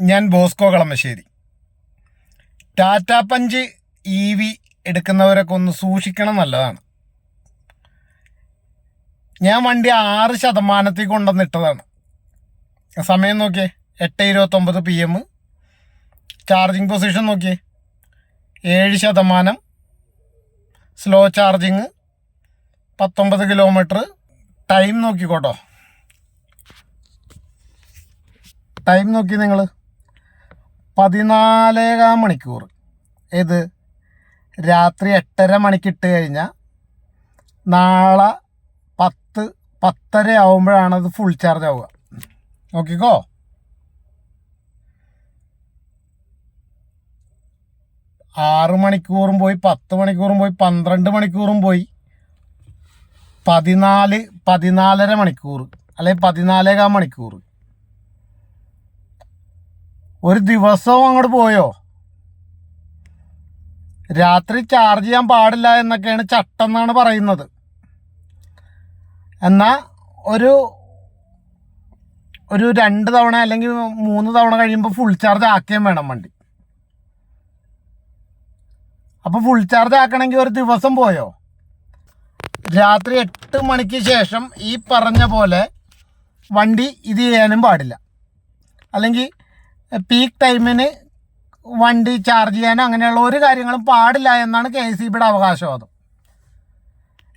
ഞാൻ Bosco Kalamassery. Tata Punch E V എടുക്കുന്നവരൊക്കെ ഒന്ന് സൂക്ഷിക്കണം നല്ലതാണ്. ഞാൻ വണ്ടി ആറ് ശതമാനത്തിൽ കൊണ്ടുവന്നിട്ടതാണ് സമയം നോക്കിയേ എട്ട് ഇരുപത്തൊമ്പത് പി എം. ചാർജിങ് പൊസിഷൻ നോക്കിയേ ഏഴ് ശതമാനം സ്ലോ ചാർജിങ് പത്തൊമ്പത് കിലോമീറ്റർ. ടൈം നോക്കിക്കോട്ടോ. ടൈം നോക്കി നിങ്ങൾ പതിനാലേകാം മണിക്കൂർ. ഏത്? രാത്രി എട്ടര മണിക്കിട്ട് കഴിഞ്ഞാൽ നാളെ പത്ത് പത്തര ആവുമ്പോഴാണ് അത് ഫുൾ ചാർജ് ആവുക. നോക്കിക്കോ? ആറ് മണിക്കൂറും പോയി പത്ത് മണിക്കൂറും പോയി പന്ത്രണ്ട് മണിക്കൂറും പോയി. പതിനാല് പതിനാലര മണിക്കൂർ. അല്ലെങ്കിൽ പതിനാലേകാം മണിക്കൂർ. ഒരു ദിവസവും അങ്ങോട്ട് പോയോ? രാത്രി ചാർജ് ചെയ്യാൻ പാടില്ല എന്നൊക്കെയാണ് ചട്ടം എന്നാണ് പറയുന്നത്. എന്നാൽ ഒരു ഒരു രണ്ട് തവണ അല്ലെങ്കിൽ മൂന്ന് തവണ കഴിയുമ്പോൾ ഫുൾ ചാർജ് ആക്കുകയും വേണം വണ്ടി. അപ്പോൾ ഫുൾ ചാർജ് ആക്കണമെങ്കിൽ ഒരു ദിവസം പോയോ? രാത്രി എട്ട് മണിക്ക് ശേഷം ഈ പറഞ്ഞ പോലെ വണ്ടി ഇത് ചെയ്യാനും പാടില്ല. അല്ലെങ്കിൽ പീക്ക് ടൈമിന് വണ്ടി ചാർജ് ചെയ്യാനോ അങ്ങനെയുള്ള ഒരു കാര്യങ്ങളും പാടില്ല എന്നാണ് കെ എസ് ബിയുടെ അവകാശവാദം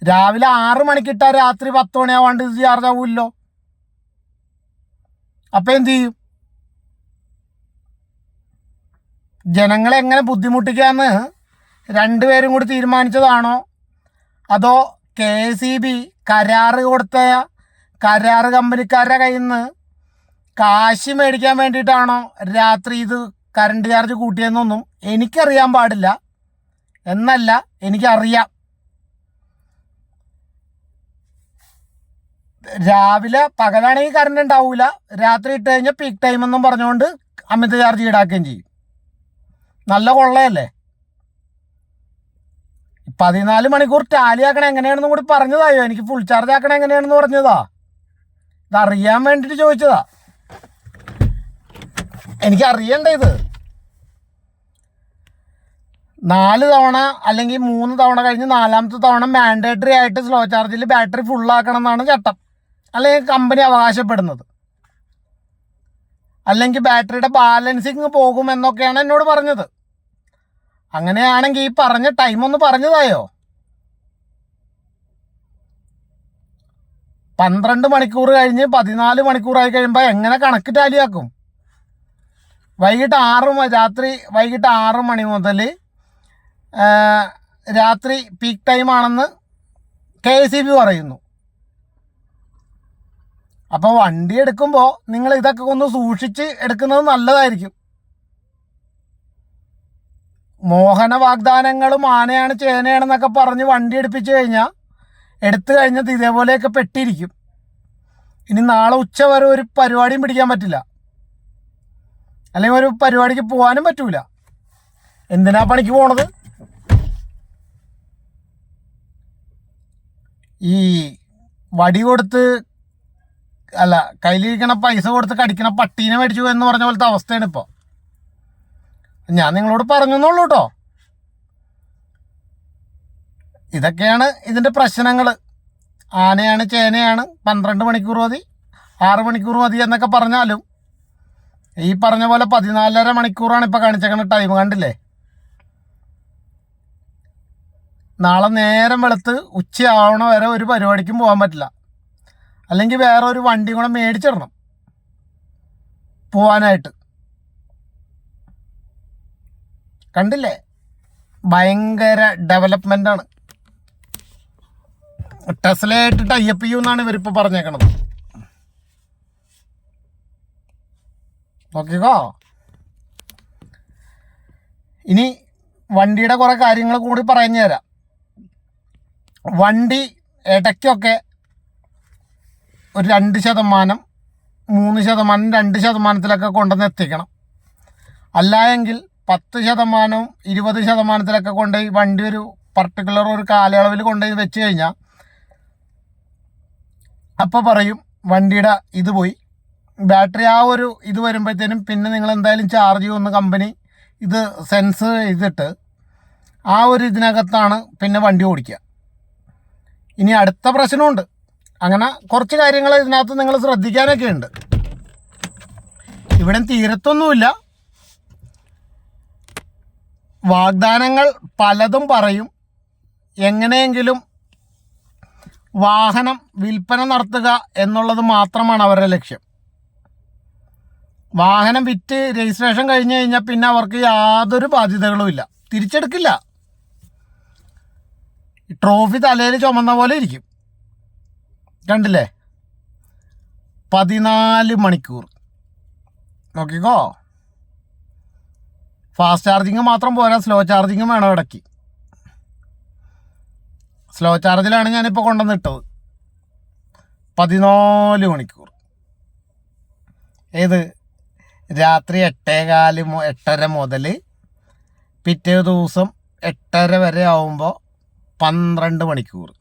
രാവിലെ ആറ് മണിക്കിട്ടാൽ രാത്രി പത്ത് മണിയാവാണ്ട് വണ്ടി ചാർജ് ആവുമല്ലോ അപ്പം എന്ത് ചെയ്യും? ജനങ്ങളെ എങ്ങനെ ബുദ്ധിമുട്ടിക്കാന്ന് രണ്ടുപേരും കൂടി തീരുമാനിച്ചതാണോ? അതോ കെ ഇ ബി കരാറ് കൊടുത്ത കരാറ് കമ്പനിക്കാരുടെ കയ്യിൽ നിന്ന് കാശ് മേടിക്കാൻ വേണ്ടിയിട്ടാണോ രാത്രി ഇത് കറണ്ട് ചാർജ് കൂട്ടിയെന്നൊന്നും എനിക്കറിയാൻ പാടില്ല. എന്നല്ല എനിക്കറിയാം. രാവിലെ പകലാണെങ്കിൽ കറണ്ട് ഉണ്ടാവില്ല രാത്രി ഇട്ട് കഴിഞ്ഞാൽ പീക്ക് ടൈം എന്നും പറഞ്ഞുകൊണ്ട് അമിത ചാർജ് ഈടാക്കുകയും ചെയ്യും. നല്ല കൊള്ളയല്ലേ? പതിനാല് മണിക്കൂർ ടാലി ആക്കണ എങ്ങനെയാണെന്നും കൂടി പറഞ്ഞതായോ? എനിക്ക് ഫുൾ ചാർജ് ആക്കണ എങ്ങനെയാണെന്ന് പറഞ്ഞതാ ഇതറിയാൻ വേണ്ടിയിട്ട് ചോദിച്ചതാ. എനിക്ക് അറിയണ്ട ഇത് നാല് തവണ അല്ലെങ്കിൽ മൂന്ന് തവണ കഴിഞ്ഞ് നാലാമത്തെ തവണ മാൻഡേറ്ററി ആയിട്ട് സ്ലോ ചാർജിൽ ബാറ്ററി ഫുള്ളാക്കണം എന്നാണ് ചട്ടം. അല്ലെങ്കിൽ കമ്പനി അവകാശപ്പെടുന്നത്. അല്ലെങ്കിൽ ബാറ്ററിയുടെ ബാലൻസിങ് പോകുമെന്നൊക്കെയാണ് എന്നോട് പറഞ്ഞത്. അങ്ങനെയാണെങ്കിൽ ഈ പറഞ്ഞ ടൈം ഒന്ന് പറഞ്ഞതായോ? പന്ത്രണ്ട് മണിക്കൂർ കഴിഞ്ഞ് പതിനാല് മണിക്കൂറായി കഴിയുമ്പോൾ എങ്ങനെ കണക്ക് ടാലിയാക്കും വൈകിട്ട് ആറ് രാത്രി വൈകിട്ട് ആറ് മണി മുതൽ രാത്രി പീക്ക് ടൈം ആണെന്ന് കെ എസ് ബി പറയുന്നു. അപ്പോൾ വണ്ടി എടുക്കുമ്പോൾ നിങ്ങൾ ഇതൊക്കെ ഒന്ന് സൂക്ഷിച്ച് എടുക്കുന്നത് നല്ലതായിരിക്കും. മോഹന വാഗ്ദാനങ്ങളും ആനയാണ് ചേനയാണെന്നൊക്കെ പറഞ്ഞ് വണ്ടി എടുപ്പിച്ചു കഴിഞ്ഞാൽ എടുത്തു കഴിഞ്ഞത് ഇതേപോലെയൊക്കെ പെട്ടിരിക്കും. ഇനി നാളെ ഉച്ച വരെ ഒരു പരിപാടിയും പിടിക്കാൻ പറ്റില്ല. അല്ലെങ്കിൽ ഒരു പരിപാടിക്ക് പോകാനും പറ്റൂല. എന്തിനാ പണിക്ക് പോണത്? ഈ വടി കൊടുത്ത് അല്ല കയ്യിലിരിക്കണ പൈസ കൊടുത്ത് കടിക്കണ പട്ടീനെ മേടിച്ചു എന്ന് പറഞ്ഞ പോലത്തെ അവസ്ഥയാണ് ഇപ്പോൾ ഞാൻ നിങ്ങളോട് പറഞ്ഞെന്നുള്ളൂ കേട്ടോ ഇതൊക്കെയാണ് ഇതിന്റെ പ്രശ്നങ്ങൾ ആനയാണ് ചേനയാണ് പന്ത്രണ്ട് മണിക്കൂർ മതി ആറ് മണിക്കൂർ മതി എന്നൊക്കെ പറഞ്ഞാലും ഈ പറഞ്ഞ പോലെ പതിനാലര മണിക്കൂറാണ് ഇപ്പോൾ കാണിച്ചേക്കുന്ന ടൈം കണ്ടില്ലേ? നാളെ നേരം വെളുത്ത് ഉച്ചയാവണ വരെ ഒരു പരിപാടിക്കും പോകാൻ പറ്റില്ല. അല്ലെങ്കിൽ വേറെ ഒരു വണ്ടി കൂടെ മേടിച്ചിടണം. പോവാനായിട്ട്. കണ്ടില്ലേ? ഭയങ്കര ഡെവലപ്മെന്റ് ആണ്. ടെസ്ലയായിട്ട് ടൈപ്പ് ചെയ്യുമെന്നാണ് ഇവരിപ്പോൾ പറഞ്ഞേക്കണത്. നോക്കിക്കോ. ഇനി വണ്ടിയുടെ കുറേ കാര്യങ്ങൾ കൂടി പറഞ്ഞു തരാം. വണ്ടി ഇടയ്ക്കൊക്കെ ഒരു രണ്ട് ശതമാനം മൂന്ന് ശതമാനം രണ്ട് ശതമാനത്തിലൊക്കെ കൊണ്ടുവന്ന് എത്തിക്കണം. അല്ല എങ്കിൽ പത്ത് ശതമാനവും ഇരുപത് ശതമാനത്തിലൊക്കെ കൊണ്ടുപോയി വണ്ടി ഒരു പർട്ടിക്കുലർ ഒരു കാലയളവിൽ കൊണ്ടുപോയി വെച്ച് കഴിഞ്ഞാൽ അപ്പോൾ പറയും വണ്ടിയുടെ ഇത് പോയി. ബാറ്ററി ആ ഒരു ഇത് വരുമ്പോഴത്തേനും പിന്നെ നിങ്ങൾ എന്തായാലും ചാർജ് ചെയ്യുന്ന കമ്പനി ഇത് സെൻസ് ചെയ്തിട്ട് ആ ഒരു ഇതിനകത്താണ് പിന്നെ വണ്ടി ഓടിക്കുക. ഇനി അടുത്ത പ്രശ്നമുണ്ട്. അങ്ങനെ കുറച്ച് കാര്യങ്ങൾ ഇതിനകത്ത് നിങ്ങൾ ശ്രദ്ധിക്കാനൊക്കെ ഉണ്ട്. ഇവിടെ തീരത്തൊന്നുമില്ല. വാഗ്ദാനങ്ങൾ പലതും പറയും. എങ്ങനെയെങ്കിലും വാഹനം വിൽപ്പന നടത്തുക എന്നുള്ളത് മാത്രമാണ് അവരുടെ ലക്ഷ്യം. വാഹനം വിറ്റ് രജിസ്ട്രേഷൻ കഴിഞ്ഞ് കഴിഞ്ഞാൽ പിന്നെ അവർക്ക് യാതൊരു ബാധ്യതകളും ഇല്ല. തിരിച്ചെടുക്കില്ല. ട്രോഫി തലയിൽ ചുമന്ന പോലെ ഇരിക്കും. കണ്ടില്ലേ? പതിനാല് മണിക്കൂർ. നോക്കിക്കോ? ഫാസ്റ്റ് ചാർജിങ് മാത്രം പോരാ സ്ലോ ചാർജിങ്ങും വേണം ഇടയ്ക്ക്. സ്ലോ ചാർജിലാണ് ഞാനിപ്പോൾ കൊണ്ടുവന്നിട്ടത്. പതിനാല് മണിക്കൂർ. ഏത്? രാത്രി എട്ടേകാൽ എട്ടര മുതൽ പിറ്റേ ദിവസം എട്ടര വരെ ആവുമ്പോൾ പന്ത്രണ്ട് മണിക്കൂർ.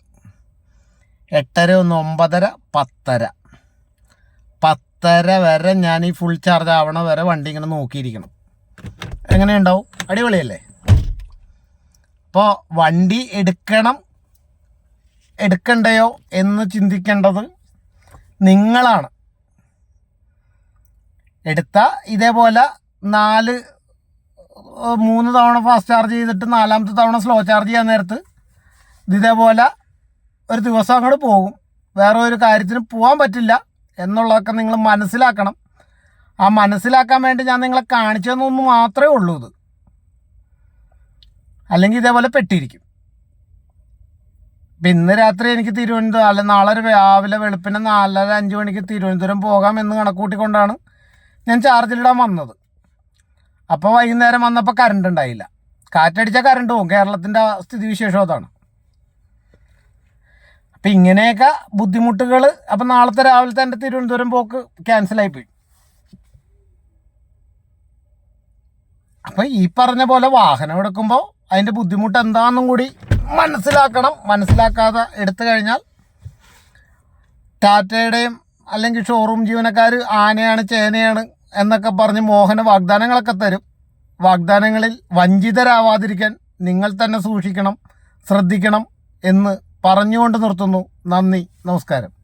എട്ടര ഒന്ന് ഒമ്പതര പത്തര. പത്തര വരെ ഞാൻ ഈ ഫുൾ ചാർജ് ആവണ വരെ വണ്ടി ഇങ്ങനെ നോക്കിയിരിക്കണം. എങ്ങനെയുണ്ടാവും? അടിപൊളിയല്ലേ? അപ്പോൾ വണ്ടി എടുക്കണം എടുക്കണ്ടയോ എന്ന് ചിന്തിക്കേണ്ടത് നിങ്ങളാണ്. എടുത്ത ഇതേപോലെ നാല് മൂന്ന് തവണ ഫാസ്റ്റ് ചാർജ് ചെയ്തിട്ട് നാലാമത്തെ തവണ സ്ലോ ചാർജ് ചെയ്യാൻ നേരത്ത് ഇതേപോലെ ഒരു ദിവസം അങ്ങോട്ട് പോകും. വേറെ ഒരു കാര്യത്തിന് പോകാൻ പറ്റില്ല എന്നുള്ളതൊക്കെ നിങ്ങൾ മനസ്സിലാക്കണം. ആ മനസ്സിലാക്കാൻ വേണ്ടി ഞാൻ നിങ്ങളെ കാണിച്ചതെന്നൊന്ന് മാത്രമേ ഉള്ളൂ ഇത്. അല്ലെങ്കിൽ ഇതേപോലെ പെട്ടിയിരിക്കും ഇപ്പം ഇന്ന് രാത്രി എനിക്ക് തിരുവനന്തപുരം അല്ല നാളെ രാവിലെ വെളുപ്പിന് നാലര അഞ്ച് മണിക്ക് തിരുവനന്തപുരം പോകാം എന്ന് കണക്കൂട്ടിക്കൊണ്ടാണ് ഞാൻ ചാർജിലിടാൻ വന്നത്. അപ്പോൾ വൈകുന്നേരം വന്നപ്പോൾ കറണ്ട് ഉണ്ടായില്ല. കാറ്റടിച്ചാൽ കറണ്ട് പോകും കേരളത്തിന്റെ സ്ഥിതിവിശേഷം അതാണ്. അപ്പം ഇങ്ങനെയൊക്കെ ബുദ്ധിമുട്ടുകൾ അപ്പം നാളത്തെ രാവിലെ എന്റെ തിരുവനന്തപുരം പോക്ക് ക്യാൻസലായിപ്പോയി അപ്പം ഈ പറഞ്ഞ പോലെ വാഹനം എടുക്കുമ്പോൾ അതിന്റെ ബുദ്ധിമുട്ട് എന്താണെന്നും കൂടി മനസ്സിലാക്കണം. മനസ്സിലാക്കാതെ എടുത്തു കഴിഞ്ഞാൽ ടാറ്റയുടെയും അല്ലെങ്കിൽ ഷോറൂം ജീവനക്കാർ ആനയാണ് ചേനയാണ് എന്നൊക്കെ പറഞ്ഞ് മോഹന വാഗ്ദാനങ്ങളൊക്കെ തരും. വാഗ്ദാനങ്ങളിൽ വഞ്ചിതരാവാതിരിക്കാൻ നിങ്ങൾ തന്നെ സൂക്ഷിക്കണം ശ്രദ്ധിക്കണം എന്ന് പറഞ്ഞുകൊണ്ട് നിർത്തുന്നു. നന്ദി നമസ്കാരം.